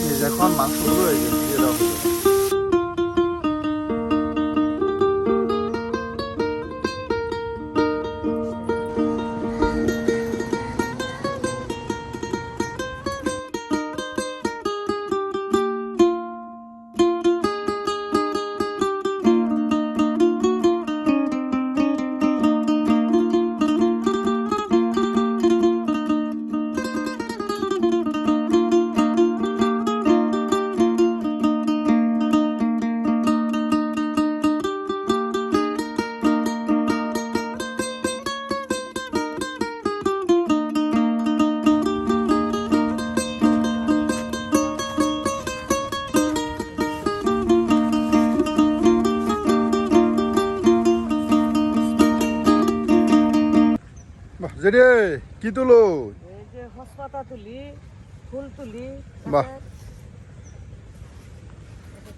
এই যে এখন মাংসগুলো এই যে দিয়ে দেওয়া হলো। কি তুলো এই যে হসপাতা তুলি ফুল তুলি বাহ।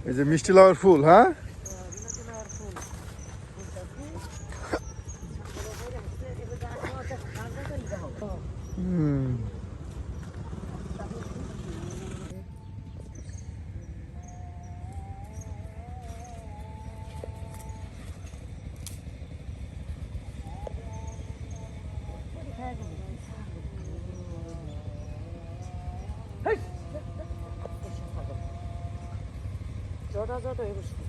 এই যে মিষ্টি লাউয়ের ফুল হ্যাঁ জটা জটা হয়ে বসছে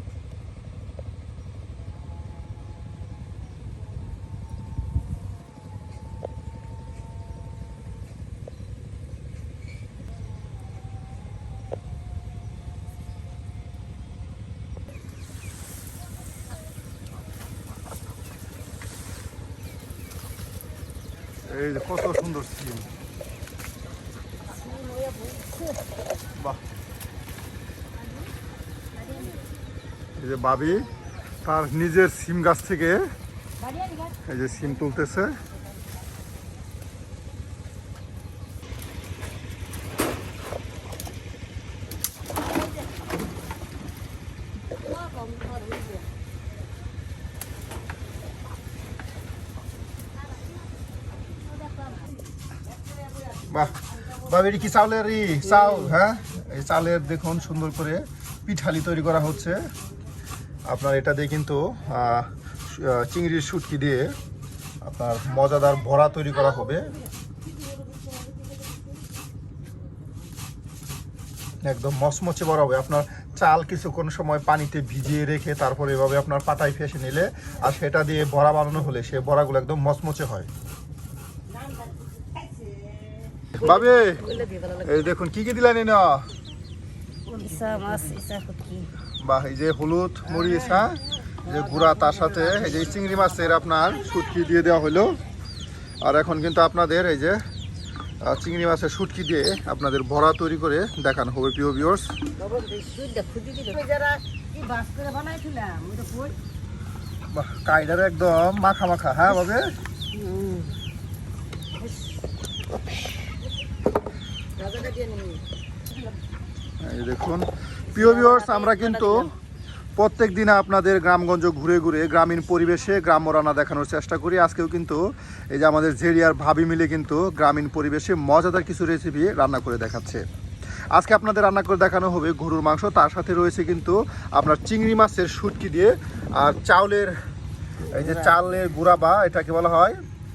এই যে কত সুন্দর সিম বাহ এই যে বাবি, তার নিজের সিম গাছ থেকে এই যে সিম তুলতেছে। বাহ কি চাউলের ই? চাউল হ্যাঁ? এই চালের দেখুন, সুন্দর করে পিঠালি তৈরি করা হচ্ছে। আপনার এটা দিয়ে কিন্তু চিংড়ির শুটকি দিয়ে আপনার মজাদার ভরা তৈরি করা হবে। একদম মচমচে বড় হবে। আপনার চাল কিছুক্ষণ সময় পানিতে ভিজিয়ে রেখে তারপরে এভাবে আপনার পাটায় ফেসে নিলে আর সেটা দিয়ে বড়া বানানো হলে সে বড়াগুলো একদম মচমচে হয়। বাবে দেখুন, কি কি দিলেন না বাহ এই যে হলুদ মরিচ হ্যাঁ? যে গুঁড়া, তার সাথে এই যে চিংড়ি মাছের আপনার সুটকি দিয়ে দেওয়া হলো। আর এখন কিন্তু আপনাদের এই যে চিংড়ি মাছের শুটকি দিয়ে আপনাদের ভরা তৈরি করে দেখানো হবে, প্রিয় ভিউয়ার্স লবণ দিয়ে সুইটা খুদি দিল যারা কি বাস করে বানাইছিলাম ওটা কই বাহ কাইডার একদম মাখা মাখা হ্যাঁ বাবে? দেখুন প্রিয় ভিউয়ার্স আমরা কিন্তু প্রত্যেক দিনে আপনাদের গ্রামগঞ্জ ঘুরে ঘুরে গ্রামীণ পরিবেশে গ্রাম্য রান্না দেখানোর চেষ্টা করি। আজকেও কিন্তু এই যে আমাদের জেরিয়ার ভাবি মিলে কিন্তু গ্রামীণ পরিবেশে মজাদার কিছু রেসিপি রান্না করে দেখাচ্ছে। আজকে আপনাদের রান্না করে দেখানো হবে গরুর মাংস। তার সাথে রয়েছে কিন্তু আপনার চিংড়ি মাছের শুটকি দিয়ে আর চাউলের, এই যে চালের গুঁড়া বা এটাকে বলা হয়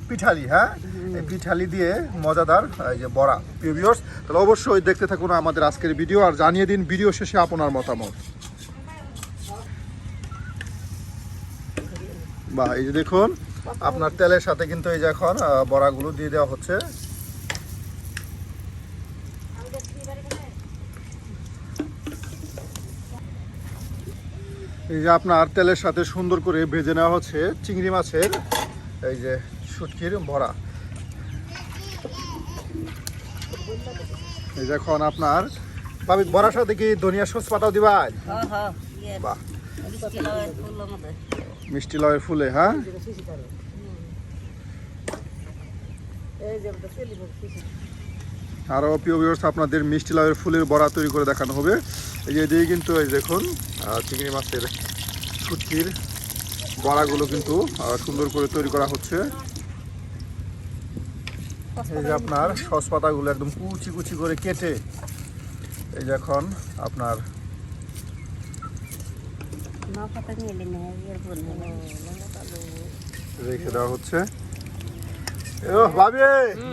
পিঠালি হ্যাঁ? এই পিঠালি দিয়ে মজাদার, এই যে বড়া। প্রিয় তাহলে অবশ্যই দেখতে থাকুন আমাদের আজকের ভিডিও আর জানিয়ে দিন ভিডিও শেষে আপনার মতামত। বা, এই যে দেখুন, আপনার তেলের সাথে কিন্তু এই যে এখন বড়াগুলো দিয়ে দেওয়া হচ্ছে। এই যে আপনার তেলের সাথে সুন্দর করে ভেজে নেওয়া হচ্ছে চিংড়ি মাছের, এই যে শুটকির ভরা? এই যে আপনার। ভাবি বড়ার সাথে কি ধনিয়া সস পাতাও দিবাই হ্যাঁ হ্যাঁ বাহ। মিষ্টি লয়ের ফুলে হ্যাঁ? আরও প্রিয় ভিউয়ার্স আপনাদের মিষ্টি লাউয়ের ফুলের বড়া তৈরি করে দেখানো হবে। এই যে এদিকে কিন্তু এই দেখুন চিংড়ি মাছের শুটকির বড়াগুলো কিন্তু সুন্দর করে তৈরি করা হচ্ছে। এই যে আপনার সস পাতাগুলো একদম কুচি কুচি করে কেটে এই যে এখন আপনার রেখে দেওয়া হচ্ছে। ও ভাবি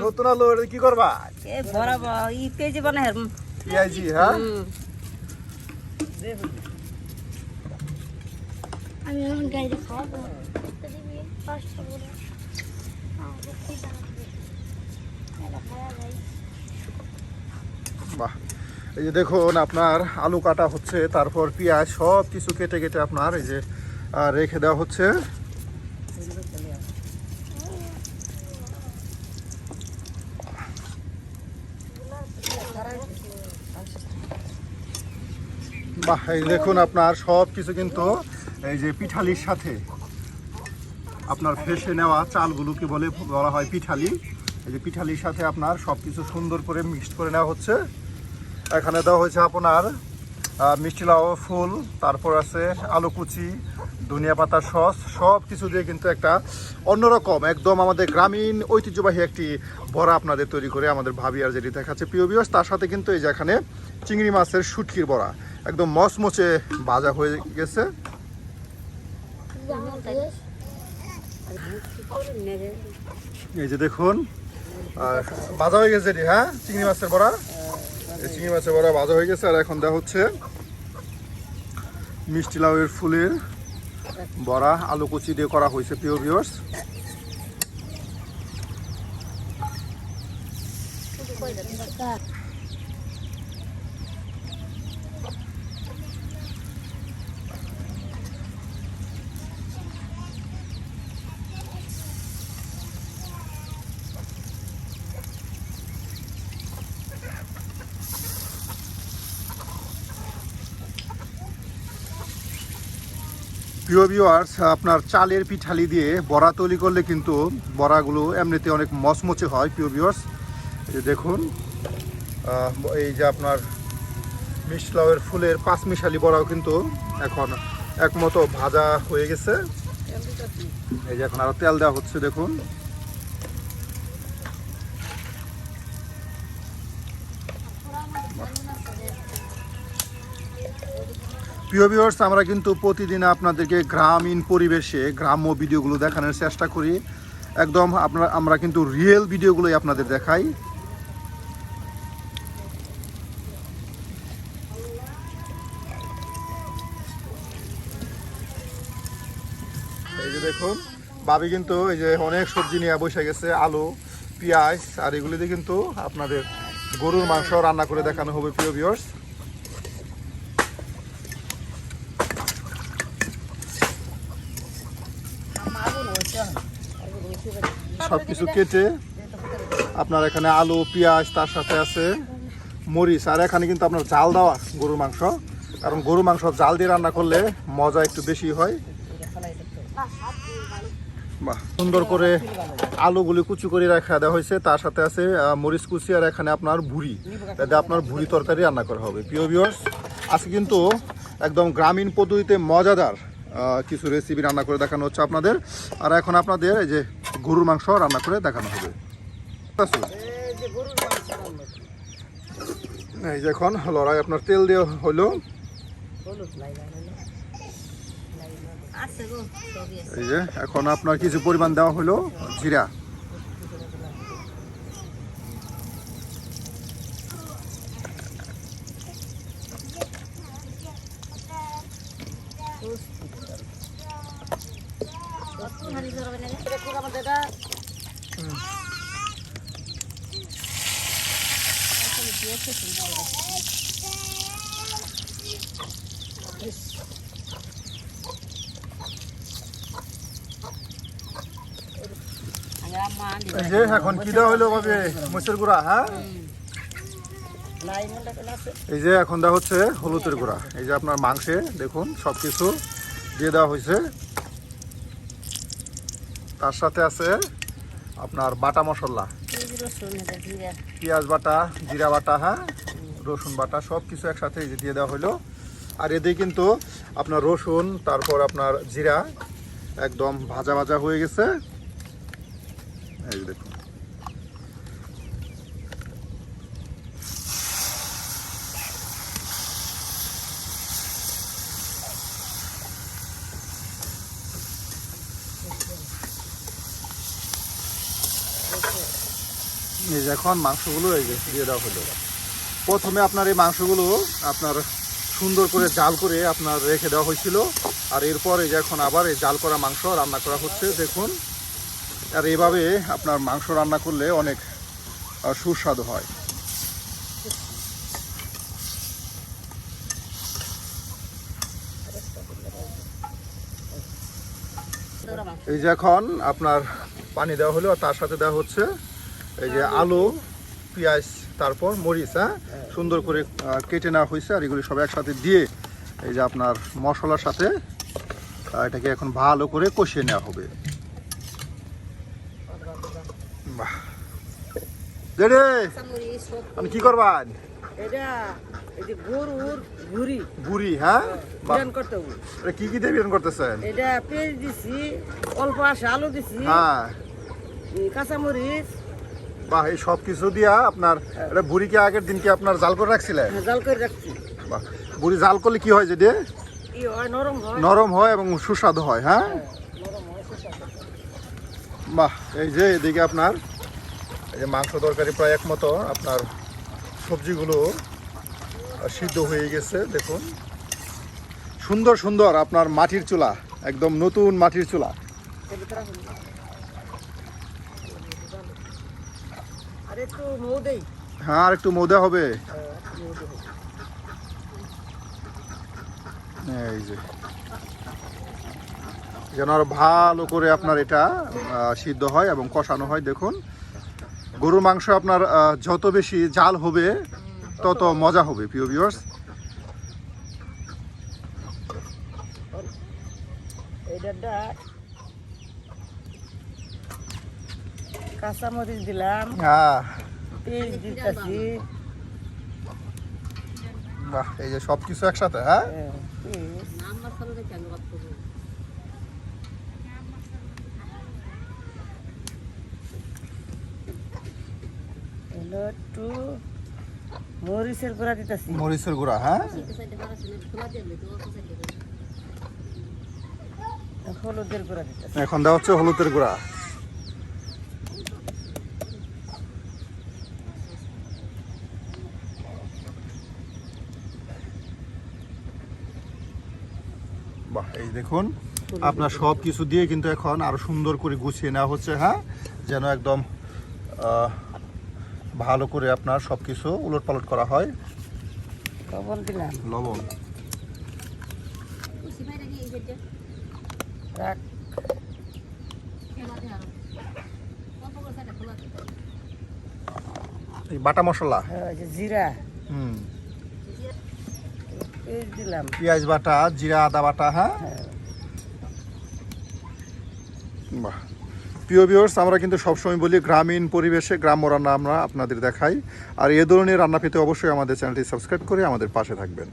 নতুন আলু এটা কি করবা? এ বরাবর ই পেঁয়াজি বানাই আর পিআইজি হ্যাঁ? আমি এখন গাড়িতে খাওয়াবো। দিবি? পাঁচটা করে আমাকে কি জানাবি এটা খাওয়া যায় এই যে দেখুন আপনার আলু কাটা হচ্ছে, তারপর পেঁয়াজ, সব কিছু কেটে কেটে আপনার এই যে রেখে দেওয়া হচ্ছে। বাহ, এই দেখুন আপনার সব কিছু কিন্তু এই যে পিঠালির সাথে। আপনার ফেসে নেওয়া চালগুলোকে বলে বলা হয় পিঠালি। এই যে পিঠালির সাথে আপনার সব কিছু সুন্দর করে মিক্সড করে নেওয়া হচ্ছে। এখানে দেওয়া হয়েছে আপনার মিষ্টি লাউ, ফুল, তারপর আছে আলু কুচি, ধনিয়া পাতার সস সব কিছু দিয়ে কিন্তু একটা অন্যরকম, একদম আমাদের গ্রামীণ ঐতিহ্যবাহী একটি বড়া আপনাদের তৈরি করে আমাদের ভাবি আর যেটি দেখাচ্ছে। প্রিয় বিয়স তার সাথে কিন্তু এই যে এখানে চিংড়ি মাছের শুটকির বড়া, একদম মচমচে ভাজা হয়ে গেছে। এই যে দেখুন ভাজা হয়ে গেছে এটি হ্যাঁ? চিংড়ি মাছের বড়া? এই চিংড়ি মাছের বড়া ভাজা হয়ে গেছে, আর এখন দেওয়া হচ্ছে মিষ্টি লাউয়ের ফুলের বড়া। আলু কুচি দিয়ে করা হয়েছে, প্রিয় ভিউয়ার্স প্রিয় ভিওয়ার্স আপনার চালের পিঠালি দিয়ে বড়া তৈরি করলে কিন্তু বড়াগুলো এমনিতে অনেক মচমচে হয়, প্রিয় ভিওয়ার্স দেখুন এই যে আপনার মিশলাওয়ের ফুলের পাঁচ মিশালি বড়াও কিন্তু এখন একমতো ভাজা হয়ে গেছে। এই যে এখন আরও তেল দেওয়া হচ্ছে, দেখুন। প্রিয় ভিউয়ার্স আমরা কিন্তু প্রতিদিন আপনাদেরকে গ্রামীণ পরিবেশে গ্রাম্য ভিডিওগুলো দেখানোর চেষ্টা করি। একদম আপনার, আমরা কিন্তু রিয়েল ভিডিওগুলোই আপনাদের দেখাই। এই যে দেখুন ভাবি কিন্তু এই যে অনেক সবজি নিয়ে বসে গেছে, আলু, পেঁয়াজ, আর এগুলি দিয়ে কিন্তু আপনাদের গরুর মাংস রান্না করে দেখানো হবে, প্রিয় ভিউয়ার্স সব কিছু কেটে আপনার এখানে আলু, পেঁয়াজ, তার সাথে আছে মরিচ। আর এখানে কিন্তু আপনার জাল দেওয়া গরুর মাংস। কারণ গরু মাংস জাল দিয়ে রান্না করলে মজা একটু বেশি হয়। বাহ, সুন্দর করে আলুগুলি কুচি করে রাখা দেওয়া হয়েছে। তার সাথে আছে মরিচ কুচি আর এখানে আপনার ভুড়ি। তাতে আপনার ভুড়ি তরকারি রান্না করা হবে। ভিউয়ার্স আজকে কিন্তু একদম গ্রামীণ পদ্ধতিতে মজাদার কিছু রেসিপি রান্না করে দেখানো হচ্ছে আপনাদের। আর এখন আপনাদের এই যে গরুর মাংস রান্না করে দেখানো হবে? এই যে এখন লড়াই, আপনার তেল দিয়ে হলো। এই যে, এখন আপনার কিছু পরিমাণ দেওয়া হলো, জিরা দেখুন আমাদের এটা আগে আম্মা আনলি এই যে, এখন কি দেওয়া হলো ভাবে? মরিচের গুঁড়া হ্যাঁ? এই যে, এখন দেওয়া হচ্ছে হলুদের গুঁড়া। এই যে আপনার মাংসে, দেখুন সব কিছু দিয়ে দেওয়া হয়েছে। তার সাথে আছে আপনার বাটা মশলা। পেঁয়াজ বাটা, জিরা বাটা হ্যাঁ? রসুন বাটা সব কিছু একসাথে এই যে দিয়ে দেওয়া হলো। আর এতে কিন্তু আপনার রসুন, তারপর আপনার জিরা, একদম ভাজা ভাজা হয়ে গেছে। এই দেখুন। এখন মাংসগুলো এই যে দিয়ে দেওয়া হলো। প্রথমে আপনার এই মাংসগুলো আপনার সুন্দর করে জাল করে আপনার রেখে দেওয়া হয়েছিল। আর এরপরে এখন আবার এই জাল করা মাংস রান্না করা হচ্ছে। দেখুন। আর এভাবে আপনার মাংস রান্না করলে অনেক সুস্বাদু হয়। এই যে এখন আপনার পানি দেওয়া হলো তার সাথে দেওয়া হচ্ছে এই যে আলু পেঁয়াজ তারপর মরিচ হ্যাঁ? সুন্দর করে কেটে নেওয়া হয়েছে আর এগুলি সব একসাথে দিয়ে এই যে আপনার মশলার সাথে এটাকে এখন ভালো করে কষিয়ে নেওয়া হবে। আপনি কি করবেন? এটা এই গরুর ঘুরি বুড়ি হ্যাঁ? বিরান করতে এটা কি কি দিয়ে বিরিয়ানি করতেছেন? এটা পেঁয়াজ দিছি অল্প আসে আলু দিছি হ্যাঁ। কাঁচামরিচ। বাহ এই সব কিছু দিয়া আপনার এটা বুড়িকে আগের দিন কি আপনার জাল করে রাখছিলেন? হ্যাঁ, জাল করে রাখছি। বাহ বুড়ি জাল করলে কি হয় যে দিয়ে হয় নরম হয়। নরম হয় এবং সুস্বাদু হয় হ্যাঁ। বাহ এই যে এদিকে আপনার এই যে মাংস তরকারি প্রায় একমতো আপনার সবজিগুলো সিদ্ধ হয়ে গেছে দেখুন। সুন্দর সুন্দর আপনার মাটির চুলা একদম নতুন মাটির চুলা। হ্যাঁ আর একটু মৌদা হবে। হ্যাঁ। এই যে। যেন আরও ভালো করে আপনার এটা সিদ্ধ হয় এবং কষানো হয় দেখুন। গরুর মাংস আপনার আহ, যত বেশি জাল হবে তত মজা হবে প্রিয় ভিউয়ার্স এইটা কাঁচামরিচ দিলাম হ্যাঁ। পেঁয়াজ দিতেছি। বাহ এই যে সব কিছু একসাথে হ্যাঁ? একটু মরিচের গুঁড়া দিতেছি। মরিচের গুঁড়া হ্যাঁ? হলুদের গুঁড়া দিতেছি। এখন দেওয়া হচ্ছে হলুদের গুঁড়া। বাহ এই দেখুন আপনার সব কিছু দিয়ে কিন্তু এখন আরও সুন্দর করে গুছিয়ে নেওয়া হচ্ছে হ্যাঁ? যেন একদম আহ, ভালো করে আপনার সব কিছু উলট পালট করা হয়। লবণ দিলাম। লবণ। বাটা মশলা। হ্যাঁ, জিরা। হুম। দিলাম। পেঁয়াজ বাটা জিরা আদা বাটা হ্যাঁ? হ্যাঁ। বাহ। প্রিয় ভিউয়ার্স আমরা কিন্তু সবসময় বলি গ্রামীণ পরিবেশে গ্রাম্য রান্না আমরা আপনাদের দেখাই। আর এ ধরনের রান্না পেতে অবশ্যই আমাদের চ্যানেলটি সাবস্ক্রাইব করে আমাদের পাশে থাকবেন।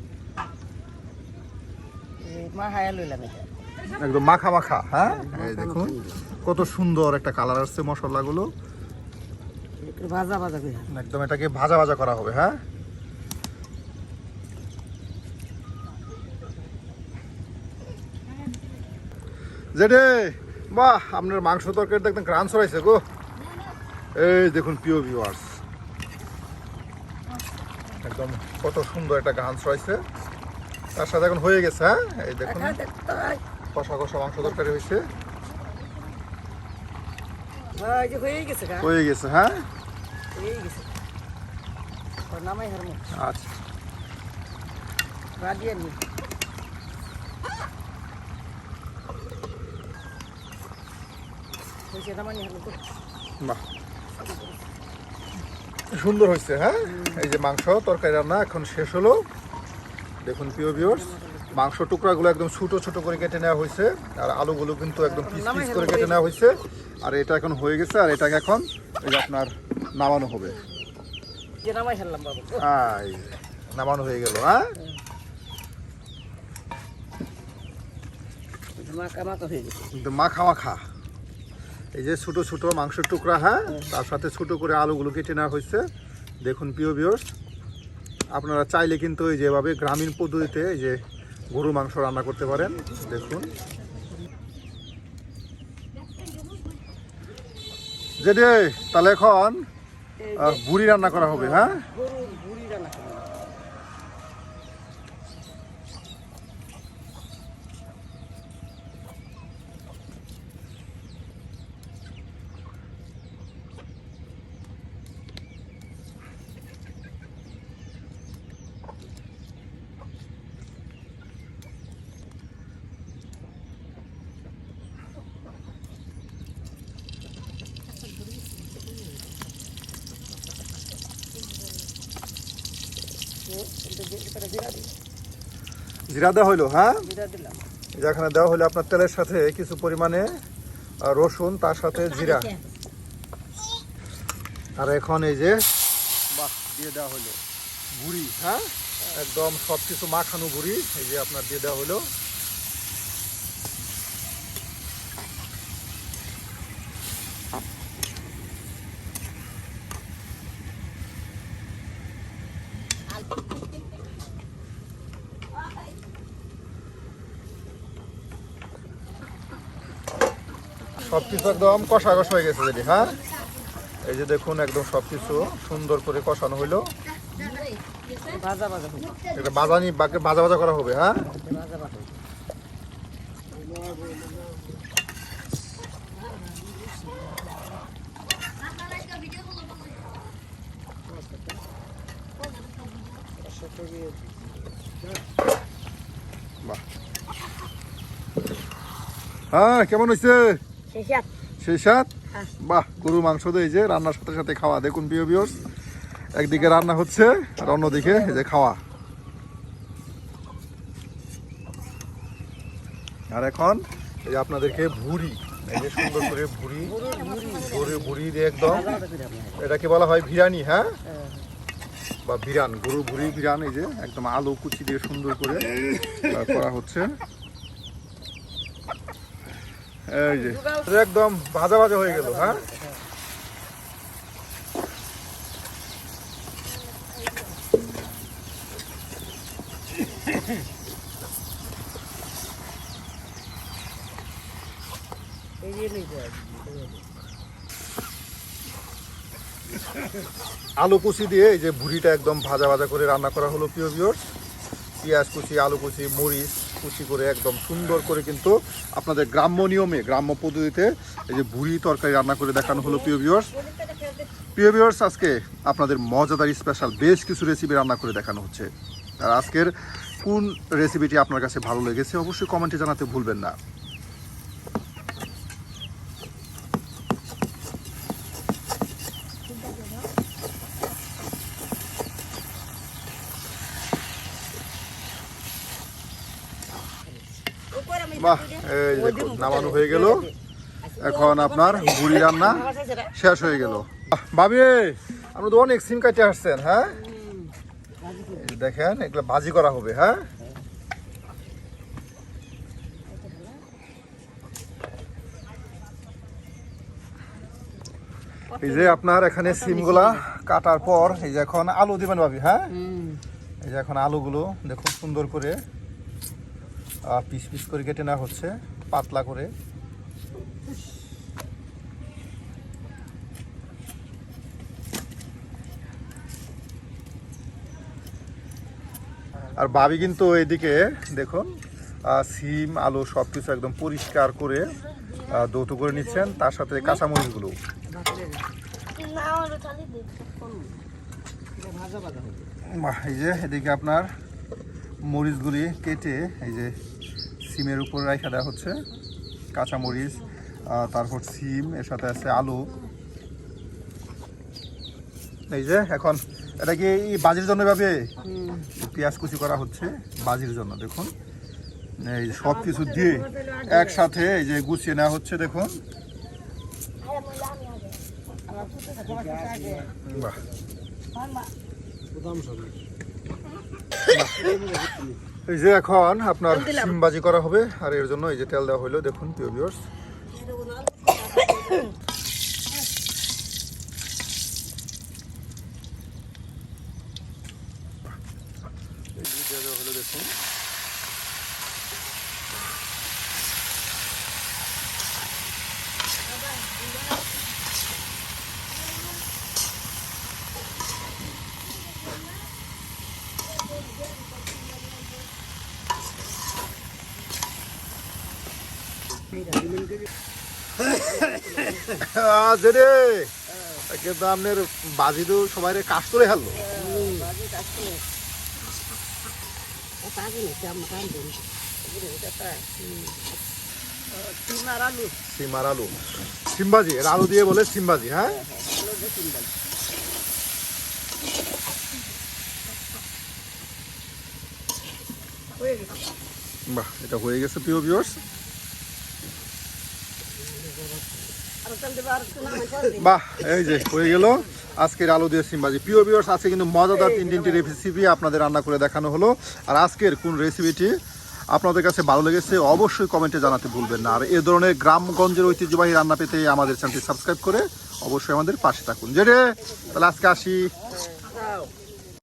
একদম মাখা মাখা হ্যাঁ? এই দেখুন কত সুন্দর একটা কালার আসছে মশলাগুলো। একটু ভাজা ভাজা একদম এটাকে ভাজা ভাজা করা হবে হ্যাঁ? জেডে বাহ আপনার মাংস তরকারিতে একদম গ্রান ছড়াইছে গো। এই দেখুন প্রিয় ভিউয়ার্স একদম কত সুন্দর একটা গান ছড়াইছে। তার সাথে এখন হয়ে গেছে হ্যাঁ? এই দেখুন কষা কষা মাংস তরকারি হয়েছে। হ্যাঁ হয়ে গেছে হয়ে? হ্যাঁ হয়ে আচ্ছা রাডিয়ার নি হয়েছে নামানি হারমো তো বাহ। সুন্দর হয়েছে হ্যাঁ? এই যে মাংস তরকারি রান্না এখন শেষ হলো। দেখুন প্রিয় ভিউয়ার্স মাংস টুকরাগুলো একদম ছোট ছোট করে কেটে নেওয়া হয়েছে আর আলুগুলো কিন্তু একদম পিস পিস করে কেটে নেওয়া হয়েছে। আর এটা এখন হয়ে গেছে আর এটাকে এখন এই আপনার নামানো হবে। হ্যাঁ নামানো হয়ে গেল হ্যাঁ? মাখা মাখা হয়ে গেছে কিন্তু মাখা মাখা এই যে ছোটো ছোটো মাংসের টুকরা হ্যাঁ? তার সাথে ছোটো করে আলুগুলো কেটে নেওয়া হয়েছে। দেখুন প্রিয় ভিউয়ার্স আপনারা চাইলে কিন্তু এই যেভাবে গ্রামীণ পদ্ধতিতে এই যে গরু মাংস রান্না করতে পারেন। দেখুন। যেটা তাহলে এখন ভুড়ি রান্না করা হবে হ্যাঁ? জিরা দেওয়া হইল হ্যাঁ? যেখানে দেওয়া হলো আপনার তেলের সাথে কিছু পরিমাণে রসুন তার সাথে জিরা। আর এখন এই যে বাহ দিয়ে দেওয়া হলো গুড়ি হ্যাঁ? একদম সব কিছু মাখানো গুড়ি এই যে আপনার দিয়ে দেওয়া হলো সব কিছু একদম কষা কষা হয়ে গেছে যেটি হ্যাঁ? এই যে দেখুন একদম সব কিছু সুন্দর করে কষানো হইল। এটা বাজানি বাকে ভাজা করা হবে হ্যাঁ? হ্যাঁ কেমন হয়েছে সেই সাত হ্যাঁ। বাহ গরু মাংস দিয়ে এই যে রান্নার সাথে সাথে খাওয়া। দেখুন প্রিয় বিয়স একদিকে রান্না হচ্ছে আর অন্যদিকে এই যে খাওয়া। আর এখন এই আপনাদেরকে ভুড়ি এই যে সুন্দর করে ভুড়ি ভুড়ি ভুড়ি দিয়ে একদম এটাকে বলা হয় বিরিয়ানি হ্যাঁ? বা বিরান গরু ভুড়ি বিরান এই যে একদম আলু কুচি দিয়ে সুন্দর করে করা হচ্ছে। যে একদম ভাজা ভাজা হয়ে গেল হ্যাঁ? আলু কুচি দিয়ে এই যে ভুড়িটা একদম ভাজা ভাজা করে রান্না করা হলো, প্রিয় ভিউয়ার্স পেঁয়াজ কুচি, আলু কুচি, মরিচ কুচি করে একদম সুন্দর করে কিন্তু আপনাদের গ্রাম্য নিয়মে, গ্রাম্য পদ্ধতিতে এই যে ভুড়ি তরকারি রান্না করে দেখানো হলো প্রিয় ভিউয়ার্স প্রিয় ভিউয়ার্স আজকে আপনাদের মজাদার স্পেশাল বেশ কিছু রেসিপি রান্না করে দেখানো হচ্ছে। আর আজকের কোন রেসিপিটি আপনার কাছে ভালো লেগেছে অবশ্যই কমেন্টে জানাতে ভুলবেন না বাহ এই যে দেখুন নামানো হয়ে গেল। এখন আপনার ভুড়ি রান্না শেষ হয়ে গেল। ভাবি, আপনি তো অনেক সিম কাটে আসছেন হ্যাঁ? দেখেন, এগুলো ভাজি করা হবে হ্যাঁ? এই যে আপনার এখানে সিমগুলা কাটার পর, এই যে এখন আলু দিবেন ভাবি হ্যাঁ? এই যে এখন আলুগুলো, দেখুন সুন্দর করে পিস পিস করে কেটে নেওয়া হচ্ছে। পাতলা করে। আর ভাবি কিন্তু এদিকে দেখুন সিম, আলু সব কিছু একদম পরিষ্কার করে দৌত করে নিচ্ছেন। তার সাথে কাঁচামরিচগুলো। এই যে এদিকে আপনার মরিচগুলি কেটে, এই যে সিমের উপর রাখা দেওয়া হচ্ছে কাঁচামরিচ তারপর সিম এর সাথে আছে আলু। এই যে এখন এটা কি এই বাজির জন্য ভাবে? পেঁয়াজ কুচি করা হচ্ছে বাজির জন্য দেখুন। এই যে সব কিছু দিয়ে একসাথে এই যে গুছিয়ে নেওয়া হচ্ছে দেখুন। বাহ। এই যে এখন আপনার সিমবাজি করা হবে আর এর জন্য এই যে তেল দেওয়া হলো দেখুন প্রিয় ভিউয়ার্স এই যে দেওয়া দেওয়া হলো দেখুন। আহ, জেরে কিন্তু আপনার বাজি তো সবাই কাজ করে হারলো সিমার আলু সিমবাজি এর আলু দিয়ে বলে সিমবাজি হ্যাঁ? বাহ এটা হয়ে গেছে প্রিয় ভিউয়ার্স আর তেল দেবো আর একটু নামাই করে দিন বাহ এই যে হয়ে গেল। আজকের আলু দিয়ে সিমবাজি প্রিয় ভিউয়ার্স আজকে কিন্তু মজাদার তিন তিনটি রেসিপি আপনাদের রান্না করে দেখানো হলো। আর আজকের কোন রেসিপিটি আপনাদের কাছে ভালো লেগেছে অবশ্যই কমেন্টে জানাতে ভুলবেন না। আর এ ধরনের গ্রামগঞ্জের ঐতিহ্যবাহী রান্না পেতে আমাদের চ্যানেলটি সাবস্ক্রাইব করে অবশ্যই আমাদের পাশে থাকুন। যে রে তাহলে আজকে আসি।